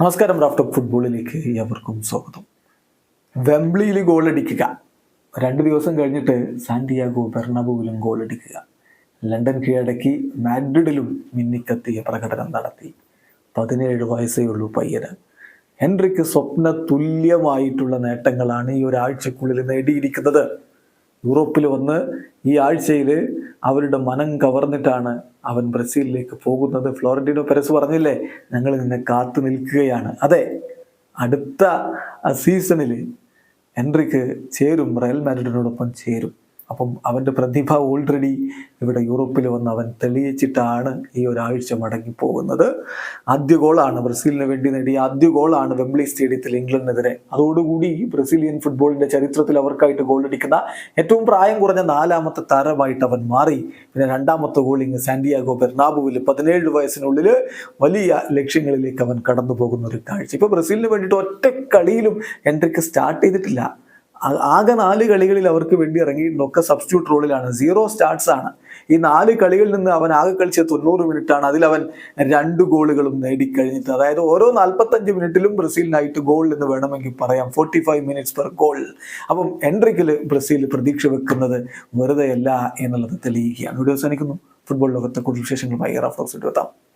നമസ്കാരം റാഫ്റ്റ് ഫുട്ബോളിലേക്ക് ഏവർക്കും സ്വാഗതം. വെംബ്ലിയിൽ ഗോളടിക്കുക. രണ്ട് ദിവസം കഴിഞ്ഞിട്ട് സാന്റിയാഗോ ബെർണബുവിലും ഗോളടിക്കുക. ലണ്ടൻ കീഴടക്കി മാഡ്രിഡിലും മിന്നിക്കത്തിയ പ്രകടനം നടത്തി. പതിനേഴ് വയസ്സേ ഉള്ളൂ പയ്യന്. ഹെൻറിക്ക് സ്വപ്ന തുല്യമായിട്ടുള്ള നേട്ടങ്ങളാണ് ഈ ഒരാഴ്ചക്കുള്ളിൽ നേടിയിരിക്കുന്നത്. യൂറോപ്പിൽ വന്ന് ഈ ആഴ്ചയിൽ അവരുടെ മനം കവർന്നിട്ടാണ് അവൻ ബ്രസീലിലേക്ക് പോകുന്നത്. ഫ്ലോറന്റീനോ പെരസ് പറഞ്ഞില്ലേ ഞങ്ങൾ നിന്നെ കാത്തു നിൽക്കുകയാണ്. അതെ അടുത്ത സീസണിൽ എൻട്രിക്ക് ചേരും റയൽ മാഡ്രിഡിനോടൊപ്പം ചേരും. അപ്പം അവന്റെ പ്രതിഭ ഓൾറെഡി ഇവിടെ യൂറോപ്പിൽ വന്ന് അവൻ തെളിയിച്ചിട്ടാണ് ഈ ഒരാഴ്ച മടങ്ങിപ്പോകുന്നത് ആദ്യ ഗോളാണ് ബ്രസീലിന് വേണ്ടി നേടിയ ആദ്യ ഗോളാണ് വെംബ്ലി സ്റ്റേഡിയത്തിൽ ഇംഗ്ലണ്ടിനെതിരെ. അതോടുകൂടി ബ്രസീലിയൻ ഫുട്ബോളിന്റെ ചരിത്രത്തിൽ അവർക്കായിട്ട് ഗോളടിക്കുന്ന ഏറ്റവും പ്രായം കുറഞ്ഞ നാലാമത്തെ താരമായിട്ട് അവൻ മാറി. പിന്നെ രണ്ടാമത്തെ ഗോളിങ് സാന്റിയാഗോ ബെർണാബുവിൽ പതിനേഴ് വയസ്സിനുള്ളിൽ വലിയ ലക്ഷ്യങ്ങളിലേക്ക് അവൻ കടന്നു പോകുന്ന ഒരു കാഴ്ച. ഇപ്പോൾ ബ്രസീലിന് വേണ്ടിയിട്ട് ഒറ്റ കളിയിലും എൻട്രിക്ക് സ്റ്റാർട്ട് ചെയ്തിട്ടില്ല. ആകെ നാല് കളികളിൽ അവർക്ക് വേണ്ടി ഇറങ്ങിയിട്ടൊക്കെ സബ്സ്റ്റിറ്റ്യൂട്ട് റോളിലാണ് സീറോ സ്റ്റാർട്സ് ആണ്. ഈ നാല് കളികളിൽ നിന്ന് അവൻ ആകെ കളിച്ച തൊണ്ണൂറ് മിനിറ്റാണ് അതിൽ അവൻ രണ്ട് ഗോളുകളും നേടിക്കഴിഞ്ഞിട്ട് അതായത് ഓരോ നാൽപ്പത്തഞ്ച് മിനിറ്റിലും ബ്രസീലിനായിട്ട് ഗോൾ എന്ന് വേണമെങ്കിൽ പറയാം. Forty five minutes per goal അപ്പം എൻട്രിക്കിൽ ബ്രസീൽ പ്രതീക്ഷ വെക്കുന്നത് വെറുതെയല്ല എന്നുള്ളത് തെളിയിക്കുകയാണ്. വീഡിയോ അവസാനിക്കുന്നു. ഫുട്ബോൾ ലോകത്തെ കൂടുതൽ വിശേഷങ്ങളുമായി റഫ്ലോക്സ് എത്താം.